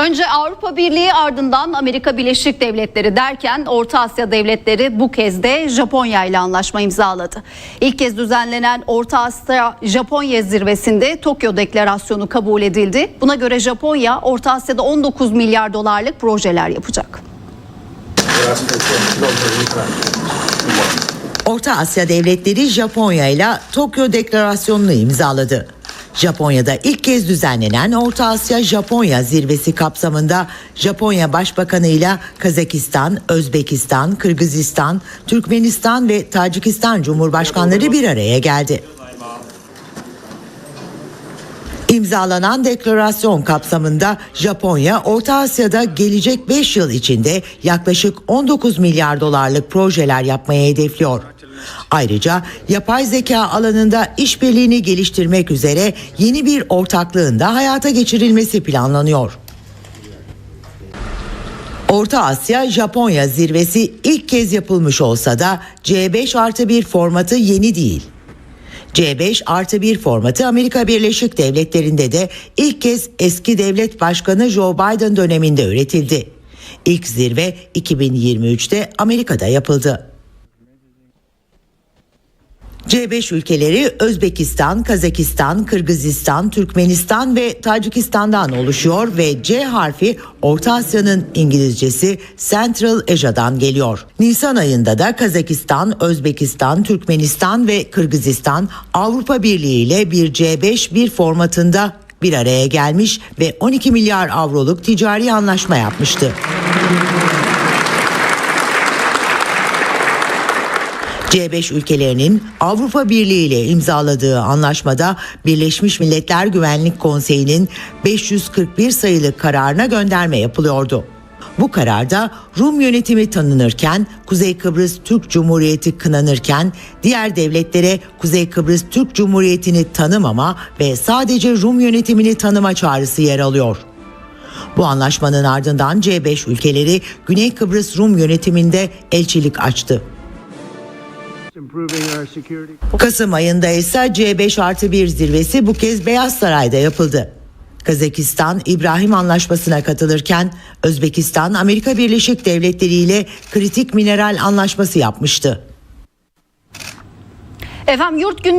Önce Avrupa Birliği ardından Amerika Birleşik Devletleri derken Orta Asya devletleri bu kez de Japonya ile anlaşma imzaladı. İlk kez düzenlenen Orta Asya Japonya zirvesinde Tokyo Deklarasyonu kabul edildi. Buna göre Japonya Orta Asya'da 19 milyar dolarlık projeler yapacak. Orta Asya devletleri Japonya ile Tokyo Deklarasyonu'nu imzaladı. Japonya'da ilk kez düzenlenen Orta Asya Japonya zirvesi kapsamında Japonya Başbakanı ile Kazakistan, Özbekistan, Kırgızistan, Türkmenistan ve Tacikistan Cumhurbaşkanları bir araya geldi. İmzalanan deklarasyon kapsamında Japonya, Orta Asya'da gelecek 5 yıl içinde yaklaşık 19 milyar dolarlık projeler yapmayı hedefliyor. Ayrıca yapay zeka alanında işbirliğini geliştirmek üzere yeni bir ortaklığın da hayata geçirilmesi planlanıyor. Orta Asya Japonya zirvesi ilk kez yapılmış olsa da C5 artı 1 formatı yeni değil. C5 artı 1 formatı Amerika Birleşik Devletleri'nde de ilk kez eski devlet başkanı Joe Biden döneminde üretildi. İlk zirve 2023'te Amerika'da yapıldı. C5 ülkeleri Özbekistan, Kazakistan, Kırgızistan, Türkmenistan ve Tacikistan'dan oluşuyor ve C harfi Orta Asya'nın İngilizcesi Central Asia'dan geliyor. Nisan ayında da Kazakistan, Özbekistan, Türkmenistan ve Kırgızistan Avrupa Birliği ile bir C5 bir formatında bir araya gelmiş ve 12 milyar avroluk ticari anlaşma yapmıştı. C5 ülkelerinin Avrupa Birliği ile imzaladığı anlaşmada Birleşmiş Milletler Güvenlik Konseyi'nin 541 sayılı kararına gönderme yapılıyordu. Bu kararda Rum yönetimi tanınırken Kuzey Kıbrıs Türk Cumhuriyeti kınanırken diğer devletlere Kuzey Kıbrıs Türk Cumhuriyeti'ni tanımama ve sadece Rum yönetimini tanıma çağrısı yer alıyor. Bu anlaşmanın ardından C5 ülkeleri Güney Kıbrıs Rum yönetiminde elçilik açtı. İmproving our security. Kasım ayında ise C5 artı 1 zirvesi bu kez Beyaz Saray'da yapıldı. Kazakistan İbrahim Anlaşması'na katılırken Özbekistan Amerika Birleşik Devletleri ile kritik mineral anlaşması yapmıştı. Efendim yurt gün